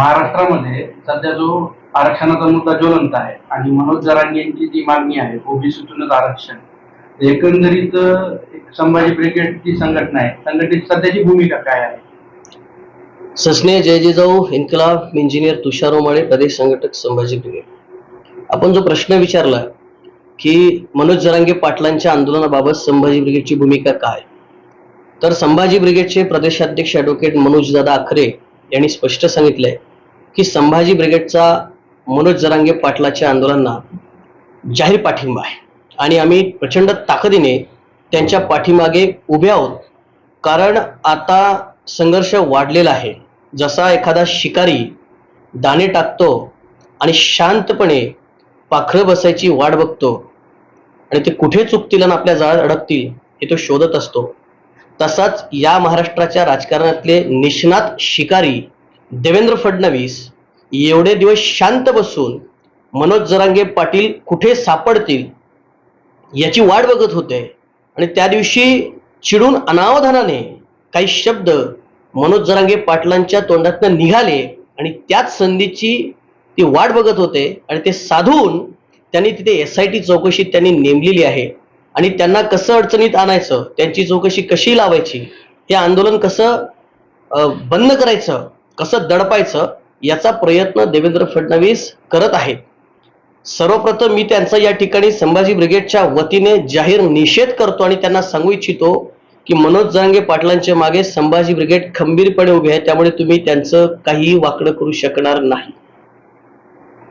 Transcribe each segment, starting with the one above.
महाराष्ट्रामध्ये सध्या जो आरक्षणाचा मुद्दा ज्वलंत आहे आणि मनोज जरांगे यांची जी मागणी आहे ओबीसीतूनच आरक्षण एकंदरीत संभाजी एक संभाजी ब्रिगेडची संघटना आहे संघटनेची सध्याची भूमिका काय आहे? ससने जय जिजाऊ इन्कलाब इंजिनियर तुषार ओमाळे प्रदेश संघटक संभाजी ब्रिगेड. आपण जो प्रश्न विचारला की मनोज जरांगे पाटलांच्या आंदोलनाबाबत संभाजी ब्रिगेडची भूमिका काय? तर संभाजी ब्रिगेडचे प्रदेशाध्यक्ष ॲडव्होकेट मनोजदादा आखरे यांनी स्पष्ट सांगितलंय की संभाजी ब्रिगेडचा मनोज जरांगे पाटलाच्या आंदोलनांना जाहीर पाठिंबा आहे. आणि आम्ही प्रचंड ताकदीने त्यांच्या पाठीमागे उभे आहोत. कारण आता संघर्ष वाढलेला आहे. जसा एखादा शिकारी दाणे टाकतो आणि शांतपणे पाखरं बसायची वाट बघतो आणि ते कुठे चुकतील आणि आपल्या जाळ्यात अडकतील हे तो शोधत असतो. तसाच या महाराष्ट्राच्या राजकारणातले निष्णात शिकारी देवेंद्र फडणवीस एवढे दिवस शांत बसून मनोज जरांगे पाटील कुठे सापडतील याची वाट बघत होते. आणि त्या दिवशी चिडून अनावधानाने काही शब्द मनोज जरांगे पाटलांच्या तोंडातनं निघाले आणि त्याच संधीची ती वाट बघत होते आणि ते साधून त्यांनी तिथे एस आय टी चौकशी त्यांनी नेमलेली आहे. आणि त्यांना कसं अडचणीत आणायचं त्यांची चौकशी कशी लावायची हे आंदोलन कसं बंद करायचं कसं दडपायचं याचा प्रयत्न देवेंद्र फडणवीस करत आहेत सर्वप्रथम मी त्यांचा या ठिकाणी संभाजी ब्रिगेडच्या वतीने जाहीर निषेध करतो आणि त्यांना सांगू इच्छितो की मनोज जरांगे पाटलांच्या मागे संभाजी ब्रिगेड खंबीरपणे उभे आहे त्यामुळे तुम्ही त्यांचं काहीही वाकडं करू शकणार नाही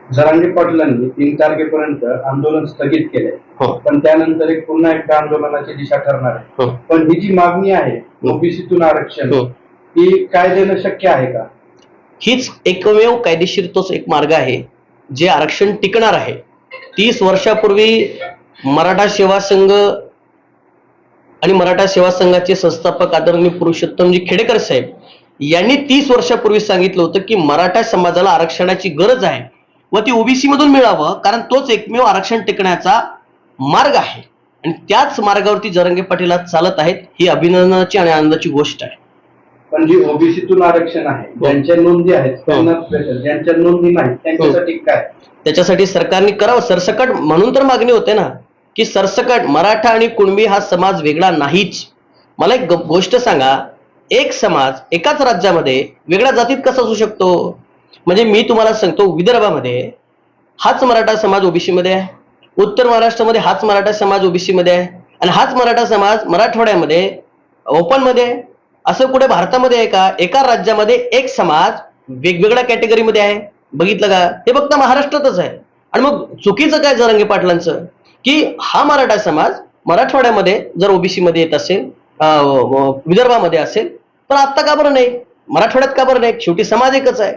जरांगे पाटलांनी तीन तारखेपर्यंत आंदोलन स्थगित केले हो. पण त्यानंतर एक पुन्हा एकदा आंदोलनाची दिशा ठरणार आहे हो. पण ही जी मागणी आहे ओबीसीतून आरक्षण हो. ही काय देणं शक्य आहे का हीच एकमेव कायदेशीर तोच एक मार्ग आहे जे आरक्षण टिकणार आहे. तीस वर्षापूर्वी मराठा सेवा संघ आणि मराठा सेवा संघाचे संस्थापक आदरणीय पुरुषोत्तमजी खेडेकर साहेब यांनी तीस वर्षापूर्वी सांगितलं होतं की मराठा समाजाला आरक्षणाची गरज आहे व ती ओबीसी मधून मिळावं कारण तोच एकमेव आरक्षण टिकण्याचा मार्ग आहे. आणि त्याच मार्गावरती जरंगे पाटील आज चालत आहेत ही अभिनंदनाची आणि आनंदाची गोष्ट आहे. पण जी ओबीसीतून आरक्षण आहे ज्यांच्या नोंदी आहेत त्यांना special, ज्यांच्या नोंदी नाही त्यांच्यासाठी काय? त्याच्यासाठी सरकारने करावं. सरसकट म्हणून तर मागणी होते ना की सरसकट मराठा आणि कुणबी हा समाज वेगळा नाहीच. मला एक गोष्ट सांगा. एक समाज एकाच राज्यामध्ये वेगळ्या जातीत कसा असू शकतो? म्हणजे मी तुम्हाला सांगतो विदर्भामध्ये हाच मराठा समाज ओबीसी मध्ये आहे. उत्तर महाराष्ट्रामध्ये हाच मराठा समाज ओबीसी मध्ये आहे. आणि हाच मराठा समाज मराठवाड्यामध्ये ओपनमध्ये आहे. असं कुठे भारतामध्ये आहे का? एका राज्यामध्ये एक समाज वेगवेगळ्या कॅटेगरीमध्ये आहे. बघितलं का? हे फक्त महाराष्ट्रातच आहे. आणि मग चुकीचं काय जरंगे पाटलांचं? की हा मराठा समाज मराठवाड्यामध्ये जर ओबीसी मध्ये येत असेल विदर्भामध्ये असेल तर आत्ता का बरं नाही? मराठवाड्यात का बरं नाही? शेवटी समाज एकच आहे.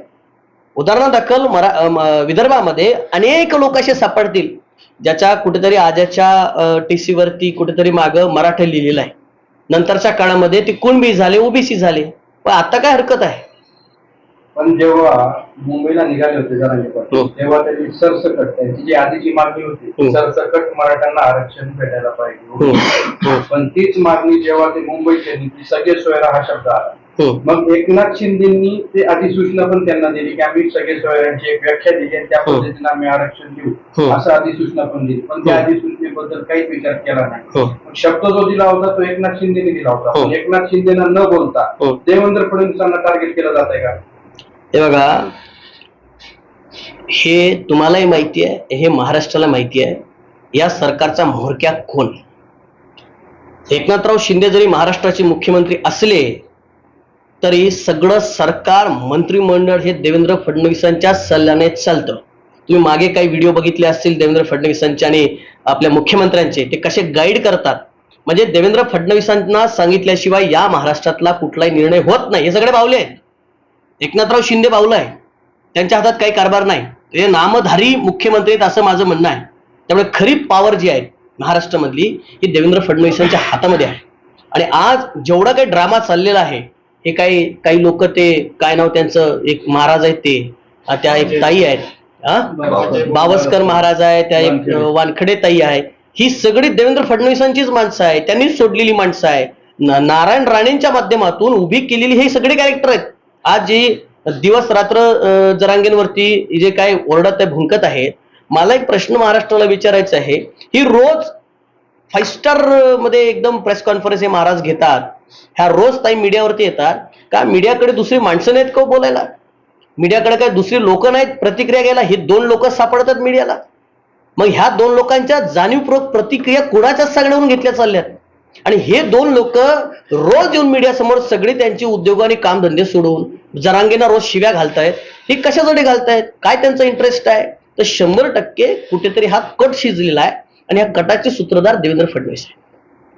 उदाहरणादाखल मरा विदर्भामध्ये अनेक लोक असे सापडतील ज्याच्या कुठेतरी आजाच्या टी वरती कुठेतरी मागं मराठा लिहिलेलं आहे. नंतरच्या काळामध्ये ते कुणबी झाले ओबीसी झाले पण आता काय हरकत आहे पण जेव्हा मुंबईला निघाले होते पाटील हो. तेव्हा त्यांनी सरसकट त्यांची जी आधीची मागणी होती हो. सरसकट मराठ्यांना आरक्षण भेटायला. पाहिजे हो. पण तीच मागणी जेव्हा ते ती सगळे सोयरा हा शब्द आला. मग एकनाथ शिंदेनी ते अधिसूचना पण त्यांना दिली की आम्ही सगळे सोयऱ्यांची एक व्याख्या दिली आणि त्या हो. पद्धतीने आम्ही आरक्षण हो. देऊ असं अधिसूचना पण दिली पण त्या हो. अधिसूचनेबद्दल काहीच विचार केला नाही हो. मग शब्द जो दिला होता तो एकनाथ शिंदेने दिला होता हो. पण एकनाथ शिंदेना न बोलता हो. देवेंद्र फडणवीसांना टार्गेट केलं जात आहे का हे बघा हे तुम्हालाही माहिती आहे हे महाराष्ट्राला माहिती आहे या सरकारचा म्होरक्या कोण एकनाथराव शिंदे जरी महाराष्ट्राचे मुख्यमंत्री असले तरी सगळं सरकार मंत्रिमंडळ हे देवेंद्र फडणवीसांच्या सल्ल्याने चालतं. तुम्ही मागे काही व्हिडिओ बघितले असतील देवेंद्र फडणवीसांचे आणि आपल्या मुख्यमंत्र्यांचे ते कसे गाईड करतात? म्हणजे देवेंद्र फडणवीसांना सांगितल्याशिवाय या महाराष्ट्रातला कुठलाही निर्णय होत नाही. हे सगळे बावले आहेत. एकनाथराव शिंदे बावला आहे त्यांच्या हातात काही कारभार नाही. हे नामधारी मुख्यमंत्री आहेत असं माझं म्हणणं आहे. त्यामुळे खरी पॉवर जी आहे महाराष्ट्रामधली ही देवेंद्र फडणवीसांच्या हातामध्ये आहे. आणि आज जेवढा काही ड्रामा चाललेला आहे हे काही काही लोक ते काय नाव त्यांचं एक महाराज आहेत ते. त्या एक ताई आहेत. हा? बावस्कर. महाराज आहे त्या एक वानखडे. ताई आहे. ही सगळी देवेंद्र फडणवीसांचीच माणसं आहे त्यांनी सोडलेली माणसं आहे नारायण राणेंच्या माध्यमातून उभी केलेली हे सगळे कॅरेक्टर आहेत. आज जी दिवस रात्र जरांगेंवरती जे काय ओरडत आहे भुंकत आहेत मला एक प्रश्न महाराष्ट्राला विचारायचा आहे. ही रोज फाईव्ह स्टारमध्ये एकदम प्रेस कॉन्फरन्स हे महाराज घेतात. ह्या रोज ताई मीडियावरती येतात. का मीडियाकडे दुसरी माणसं नाहीत का हो बोलायला? मीडियाकडे काय दुसरी लोक नाहीत? प्रतिक्रिया घ्यायला हे दोन लोक सापडतात मीडियाला. मग ह्या दोन लोकांच्या जाणीवपूर्वक प्रतिक्रिया कुणाच्याच सांगण्यावरून घेतल्या चालल्यात? आणि हे दोन लोक रोज येऊन मीडियासमोर सगळे त्यांची उद्योग आणि कामधंदे सोडून जरांगेना रोज शिव्या घालतायत. हे कशासाठी घालतायत? काय त्यांचा इंटरेस्ट आहे? तर शंभर टक्के कुठेतरी हा कट शिजलेला आहे. आणि या कटाचे सूत्रधार देवेंद्र फडणवीस आहे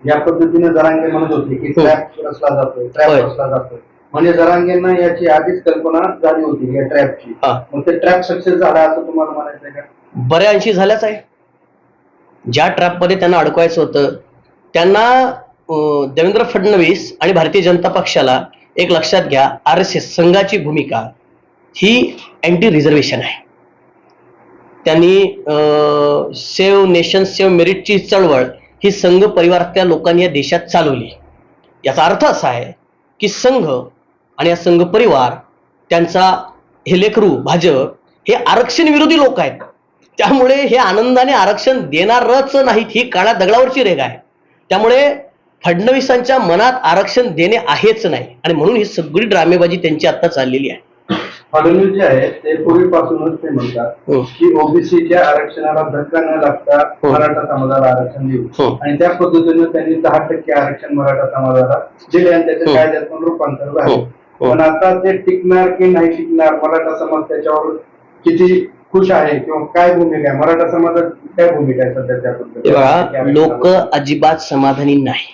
या पद्धतीने जरांगे म्हणत होते की हो. ट्रॅप रचला जातोय ट्रॅप. रचला जातोय. म्हणजे जरांगेंना याची आधीच कल्पना झाली होती या ट्रॅपची हा. मग ते ट्रॅप सक्सेस झाला असं तुम्हाला म्हणायचंय का? बऱ्याऐंशी झाल्याच आहे. ज्या ट्रॅपमध्ये त्यांना अडकवायचं होतं त्यांना देवेंद्र फडणवीस आणि भारतीय जनता पक्षाला एक लक्षात घ्या आर एस एस संघाची भूमिका ही अँटी रिझर्वेशन आहे. त्यांनी सेव्ह नेशन सेव्ह मेरिटची चळवळ ही संघ परिवारातल्या लोकांनी या देशात चालवली. याचा अर्थ असा आहे की संघ आणि या संघ परिवार त्यांचा हे लेकरू भाजप हे आरक्षण विरोधी लोक आहेत. त्यामुळे हे आनंदाने आरक्षण देणारच नाहीत. ही काळ्या दगडावरची रेघ आहे. त्यामुळे फडणवीसांच्या मनात आरक्षण देणे आहेच नाही. आणि म्हणून ही सगळी ड्रामेबाजी त्यांची आता चाललेली आहे. फडणवीस जे आहेत ते पूर्वीपासूनच ते म्हणतात हो. की ओबीसीच्या आरक्षणाला धक्का न लागता हो. मराठा समाजाला आरक्षण देऊ हो. आणि त्या पद्धतीने त्यांनी दहा टक्के आरक्षण मराठा समाजाला दिले आणि त्याचं हो. कायद्यात पण रूपांतर हो. झाले हो. पण आता ते टिकणार की नाही टिकणार मराठा समाज त्याच्यावर किती खुश आहे किंवा काय भूमिका आहे मराठा समाजात काय भूमिका आहे सध्या हे त्याबद्दल बघा लोक अजिबात समाधानी नाही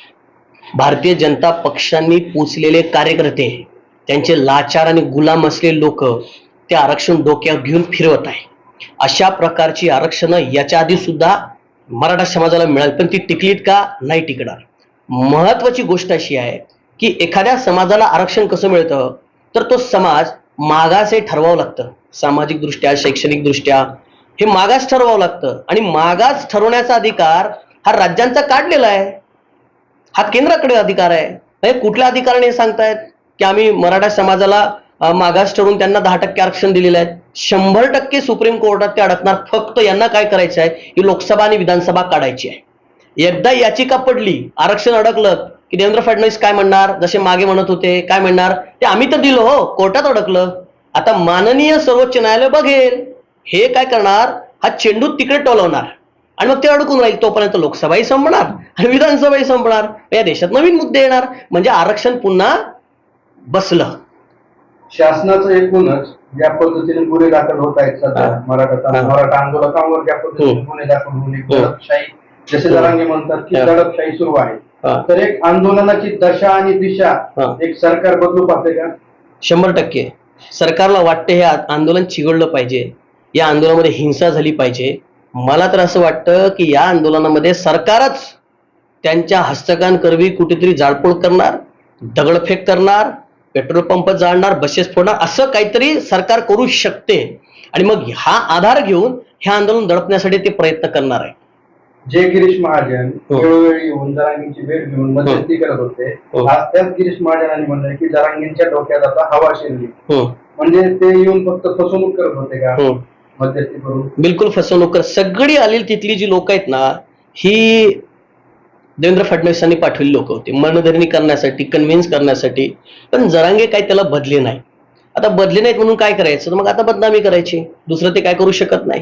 भारतीय जनता पक्षांनी पोचलेले कार्यकर्ते त्यांचे लाचार आणि गुलाम असलेले लोक ते आरक्षण डोक्यावर घेऊन फिरवत आहे. अशा प्रकारची आरक्षणं याच्या आधी सुद्धा मराठा समाजाला मिळाली पण ती टिकलीत का? नाही टिकणार. महत्वाची गोष्ट अशी आहे की एखाद्या समाजाला आरक्षण कसं मिळतं? तर तो समाज मागास हे ठरवावं लागतं. सामाजिक दृष्ट्या शैक्षणिक दृष्ट्या हे मागास ठरवावं लागतं. आणि मागास ठरवण्याचा अधिकार हा राज्यांचा काढलेला आहे. हा केंद्राकडे अधिकार आहे. म्हणजे कुठल्या अधिकाराने सांगतायत? की आम्ही मराठा समाजाला मागास ठरवून त्यांना दहा टक्के आरक्षण दिलेलं आहे. शंभर टक्के सुप्रीम कोर्टात ते अडकणार. फक्त यांना काय करायचं आहे? ही लोकसभा आणि विधानसभा काढायची आहे. एकदा याचिका पडली आरक्षण अडकलं की देवेंद्र फडणवीस काय म्हणणार? जसे मागे म्हणत होते काय म्हणणार? ते आम्ही तर दिलो हो कोर्टात अडकलं. आता माननीय सर्वोच्च न्यायालय बघेल हे काय करणार? हा चेंडू तिकडे टोलवणार. आणि मग ते अडकून राहील तोपर्यंत लोकसभाही संपणार आणि विधानसभाही संपणार. या देशात नवीन मुद्दे येणार. म्हणजे आरक्षण पुन्हा बसलं शासनाचं एकूणच ज्या पद्धतीने गुन्हे दाखल होत आहेत सध्या हा. मराठा हा. मराठा आंदोलकांवर ज्या पद्धतीने हम्म. गुन्हे दाखल होऊन हम्म. दडपशाही जसे. जरांगे म्हणतात की हा. दडपशाही सुरू आहे हा. तर एक आंदोलनाची दशा आणि दिशा हा. एक सरकार बदलू पाहते का शंभर टक्के सरकारला वाटते हे आंदोलन चिघळलं पाहिजे या आंदोलनामध्ये हिंसा झाली पाहिजे मला तर असं वाटतं की या आंदोलनामध्ये सरकारच त्यांच्या हस्तकांकरवी कुठेतरी जाळपोळ करणार दगडफेक करणार पेट्रोल पंप जाळणार बसेस फोडणार असं काहीतरी सरकार करू शकते. आणि मग हा आधार घेऊन हे आंदोलन दडपण्यासाठी ते प्रयत्न करणार आहे. जे गिरीश महाजन हो. वेळोवेळी येऊन जरांगींची भेट घेऊन मध्यस्थी करत होते हो. आज त्याच गिरीश महाजनांनी म्हणलं की जरांगींच्या डोक्यात आता हवा शिरली. म्हणजे ते येऊन फक्त फसवणूक करत होते का. मध्यस्थी करून बिलकुल फसवणूक कर. सगळी आलेली तिथली जी लोक आहेत ना ही देवेंद्र फडणवीसांनी पाठवलेली लोक होती. मनधरणी करण्यासाठी कन्व्हिन्स करण्यासाठी. पण जरांगे काय त्याला बदले नाही आता बदले नाहीत म्हणून काय करायचं? तर मग आता बदनामी करायची. दुसरं ते काय करू शकत नाही.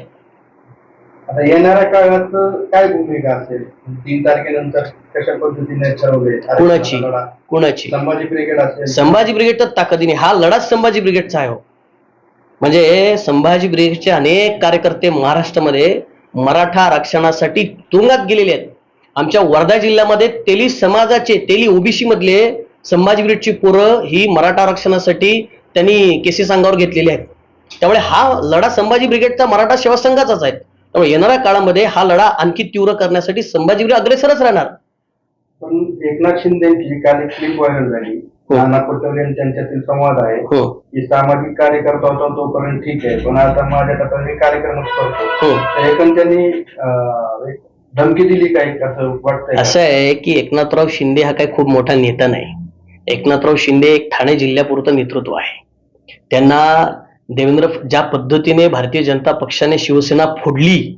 आता येणाऱ्या काळात काय भूमिका असेल? तीन तारखेनंतर कशा पद्धतीने ठरवले? कुणाची. कुणाची? संभाजी ब्रिगेड असेल. संभाजी ब्रिगेड तर ताकदीने. हा लढाच संभाजी ब्रिगेडचा आहे हो. म्हणजे संभाजी ब्रिगेडचे अनेक कार्यकर्ते महाराष्ट्रामध्ये मराठा आरक्षणासाठी तुरुंगात गेलेले आहेत. आमच्या वर्धा जिल्ह्यामध्ये तेली समाजाचे तेली ओबीसी मधले संभाजी ब्रिगेडची पोरं ही मराठा आरक्षणासाठी त्यांनी केसेस अंगावर घेतलेली आहेत. त्यामुळे हा लढा संभाजी ब्रिगेडचा मराठा सेवा संघाचाच आहे. त्यामुळे येणाऱ्या काळामध्ये हा लढा आणखी तीव्र करण्यासाठी संभाजी ब्रिगेड अग्रेसरच राहणार. पण एकनाथ शिंदेची काल एक क्लिप व्हायरल झाली. हो. नाना पटोले आणि त्यांच्यातील संवाद आहे. हो. की सामाजिक कार्यकर्ता होता तोपर्यंत ठीक आहे. पण आता माझ्या कार्यक्रमच करतो. हो. एकूण त्यांनी अं, एक धमकी दिली काय? असं वाटतंय असं आहे की एकनाथराव शिंदे हा काही खूप मोठा नेता नाही. एकनाथराव शिंदे एक ठाणे जिल्ह्यापुरतं नेतृत्व आहे. त्यांना देवेंद्र ज्या पद्धतीने भारतीय जनता पक्षाने शिवसेना फोडली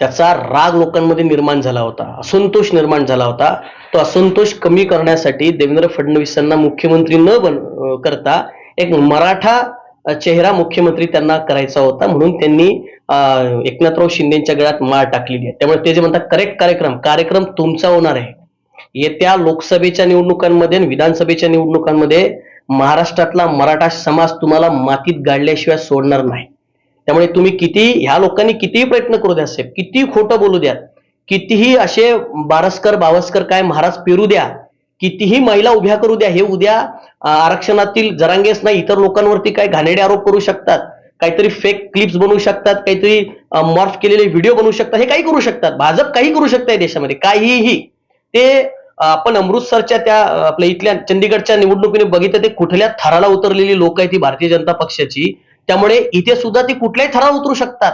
त्याचा राग लोकांमध्ये निर्माण झाला होता असंतोष निर्माण झाला होता. तो असंतोष कमी करण्यासाठी देवेंद्र फडणवीसांना मुख्यमंत्री न बन करता एक मराठा चेहरा मुख्यमंत्री त्यांना करायचा होता म्हणून त्यांनी अं, एकनाथराव शिंदेच्या गळ्यात माळ टाकलेली आहे. त्यामुळे ते जे म्हणतात करेक्ट कार्यक्रम कार्यक्रम तुमचा होणार आहे. येत्या लोकसभेच्या निवडणुकांमध्ये आणि विधानसभेच्या निवडणुकांमध्ये महाराष्ट्रातला मराठा समाज तुम्हाला मातीत गाडल्याशिवाय सोडणार नाही. त्यामुळे तुम्ही किती ह्या लोकांनी कितीही प्रयत्न करू द्या साहेब किती खोटं बोलू द्या कितीही असे बारसकर बावस्कर काय महाराज पेरू द्या कितीही महिला उभ्या करू द्या हे उद्या आरक्षणातील जरांगेच नाही इतर लोकांवरती काही घाणेडे आरोप करू शकतात. काहीतरी फेक क्लिप्स बनवू शकतात काहीतरी मॉर्फ केलेले व्हिडिओ बनवू शकतात हे काही करू शकतात. भाजप काही करू शकते देशामध्ये काहीही. ते आपण अमृतसरच्या त्या आपल्या इथल्या चंदीगडच्या निवडणुकीने बघितलं ते कुठल्या थराला उतरलेली लोक आहेत ती भारतीय जनता पक्षाची. त्यामुळे इथे सुद्धा ती कुठल्याही थराला उतरू शकतात.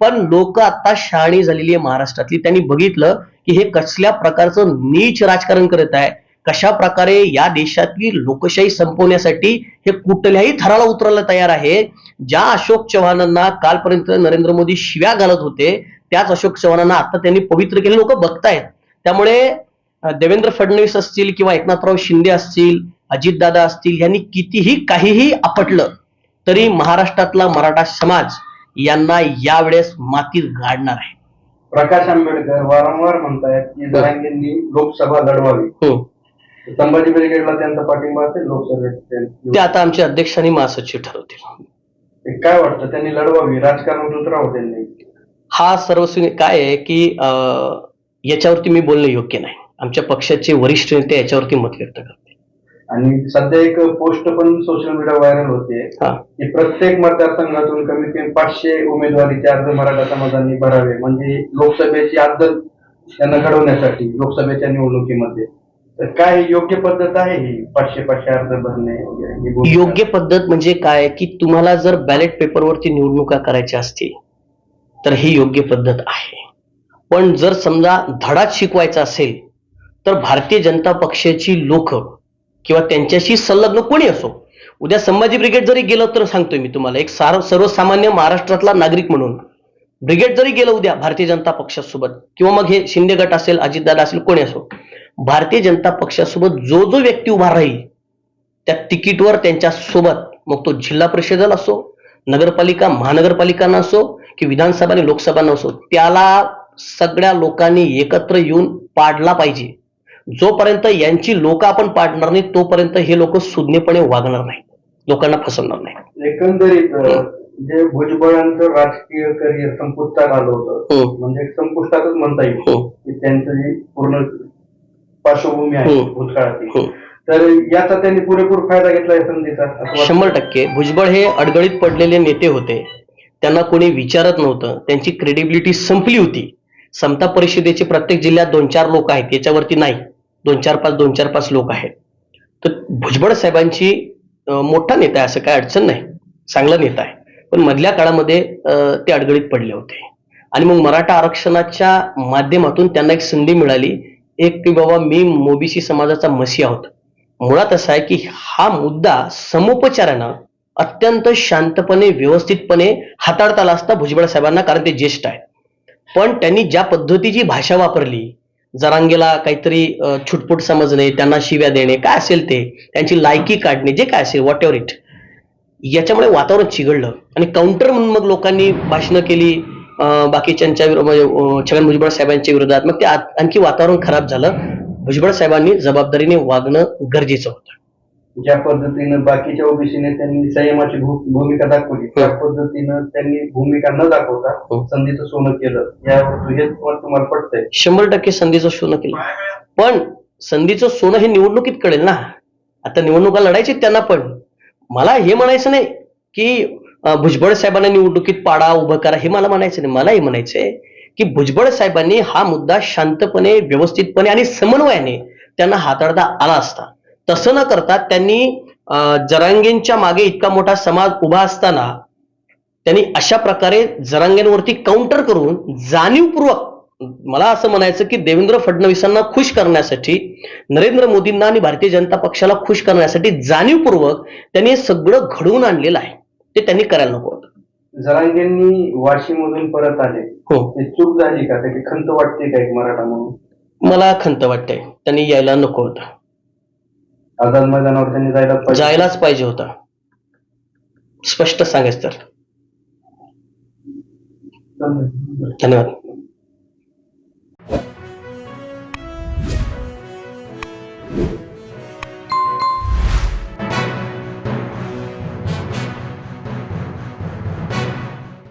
पण लोक आता शहाणी झालेली आहे महाराष्ट्रातली. त्यांनी बघितलं की हे कसल्या प्रकारचं नीच राजकारण करत आहे. कशा प्रकारे या देशातली लोकशाही संपवण्यासाठी हे कुठल्याही थराला उतरायला तयार आहे? ज्या अशोक चव्हाणांना कालपर्यंत नरेंद्र मोदी शिव्या घालत होते त्याच अशोक चव्हाणांना आता त्यांनी पवित्र केले लोक बघतायत. त्यामुळे देवेंद्र फडणवीस असतील किंवा एकनाथराव शिंदे असतील अजितदादा असतील यांनी कितीही काहीही आपटलं तरी महाराष्ट्रातला मराठा समाज यांना यावेळेस मातीत गाडणार आहे. प्रकाश आंबेडकर वारंवार म्हणतायत की जरांगेंनी लोकसभा लढवावी. हम्म. संभाजी ब्रिगेडला त्यांचा पाठिंबा असेल लोकसभेत ते आता आमचे अध्यक्ष आणि महासचिव ठरवतील. काय वाटतं? त्यांनी लढवावी राजकारणात उतरावं त्यांनी. हा सर्वस्वी काय आहे की याच्यावरती मी बोलणं योग्य नाही. आमच्या पक्षाचे वरिष्ठ नेते याच्यावरती मत व्यक्त करते आणि सध्या एक पोस्ट पण सोशल मीडिया व्हायरल होते. की प्रत्येक मतदारसंघातून कमीत कमी पाचशे उमेदवारीचे अर्ज मराठा समाजांनी भरावे. म्हणजे लोकसभेची आदत त्यांना घडवण्यासाठी लोकसभेच्या निवडणुकीमध्ये. तर काय योग्य पद्धत आहे ही? पाचशे पाचशे अर्ज भरणे वगैरे ही गोष्ट? योग्य पद्धत म्हणजे काय? की तुम्हाला जर बॅलेट पेपरवरती निवडणुका करायच्या असतील तर ही योग्य पद्धत आहे. पण जर समजा धडाच शिकवायचा असेल तर भारतीय जनता पक्षाची लोक किंवा त्यांच्याशी संलग्न कोणी असो? उद्या संभाजी ब्रिगेड जरी गेलं तर सांगतोय मी तुम्हाला एक सार सर्वसामान्य महाराष्ट्रातला नागरिक म्हणून. ब्रिगेड जरी गेलं उद्या भारतीय जनता पक्षासोबत किंवा मग हे शिंदे गट असेल अजितदादा असेल कोणी असो भारतीय जनता पक्षासोबत जो जो व्यक्ती उभा राहील त्या तिकीटवर त्यांच्यासोबत मग तो जिल्हा परिषदेला असो नगरपालिका महानगरपालिकांना असो की विधानसभा आणि लोकसभांना असो त्याला सगळ्या लोकांनी एकत्र येऊन पाडला पाहिजे. जोपर्यंत यांची लोक आपण पाडणार नाही तोपर्यंत हे लोक सुज्ञपणे वागणार नाही लोकांना फसवणार नाही एकंदरीत जे भुजबळांचं राजकीय करिअर संपुष्टात आलं होतं म्हणजे संपुष्टातच म्हणता येईल त्यांचं जी पूर्ण पार्श्वभूमी आहे हम्म. भूतकाळातील. हम्म. तर याचा त्यांनी पुरेपूर फायदा घेतला या संधीचा असं वाटतं. शंभर टक्के. भुजबळ हे अडगळीत पडलेले नेते होते. त्यांना कोणी विचारत नव्हतं. त्यांची क्रेडिबिलिटी संपली होती. समता परिषदेचे प्रत्येक जिल्ह्यात दोन चार लोक आहेत. याच्यावरती नाही. दोन चार पाच दोन चार पाच लोक आहेत. तर भुजबळ साहेबांची अं, मोठा नेता आहे असं काय अडचण नाही. चांगला नेता आहे. पण मधल्या काळामध्ये अं, ते अडगळीत पडले होते. आणि मग मराठा आरक्षणाच्या माध्यमातून त्यांना एक संधी मिळाली. एक की बाबा मी मोबीसी समाजाचा मसी आहोत मुळात असा आहे की हा मुद्दा समुपचारानं अत्यंत शांतपणे व्यवस्थितपणे हाताळता आला असता भुजबळ साहेबांना कारण ते ज्येष्ठ आहे पण त्यांनी ज्या पद्धतीची भाषा वापरली जरांगेला काहीतरी छुटपुट समजणे त्यांना शिव्या देणे काय असेल ते त्यांची लायकी काढणे जे काय असेल व्हॉट एव्हर इट याच्यामुळे वातावरण चिघडलं आणि काउंटर म्हणून मग लोकांनी भाषणं केली बाकीच्यांच्या म्हणजे, छगन भुजबळ साहेबांच्या विरोधात. मग ते आणखी वातावरण खराब झालं. भुजबळ साहेबांनी जबाबदारीने वागणं गरजेचं होतं. ज्या पद्धतीनं बाकीच्या ओबीसी नेत्यांनी संयमाची भूमिका दाखवली त्या पद्धतीनं त्यांनी भूमिका न दाखवता हो. संधीचं सोनं केलं. मत तुम्हाला पटतंय. शंभर टक्के संधीचं सोनं केलं. पण संधीचं सोनं हे निवडणुकीत कळेल ना. आता निवडणुका लढायची त्यांना पण. मला हे म्हणायचं नाही की भुजबळ साहेबांना निवडणुकीत पाडा उभं करा हे मला म्हणायचं नाही. मला हे म्हणायचंय की भुजबळ साहेबांनी हा मुद्दा शांतपणे व्यवस्थितपणे आणि समन्वयाने त्यांना हाताळता आला असता. तसं न करता त्यांनी जरांगेंच्या मागे इतका मोठा समाज उभा असताना त्यांनी अशा प्रकारे जरांगेंवरती काउंटर करून जाणीवपूर्वक मला असं म्हणायचं की देवेंद्र फडणवीसांना खुश करण्यासाठी नरेंद्र मोदींना आणि भारतीय जनता पक्षाला खुश करण्यासाठी जाणीवपूर्वक त्यांनी हे सगळं घडवून आणलेलं आहे. ते त्यांनी करायला नको होतं. जरांगेंनी वाशीमधून परत आले. हो. हे चूक झाली का? त्याची खंत वाटते का एक मराठा म्हणून? मला खंत वाटते. त्यांनी यायला नको होतं. आझाद मैदानावर त्यांनी जायला पाहिजे. जायलाच पाहिजे होता. स्पष्ट सांगायचं तर. धन्यवाद.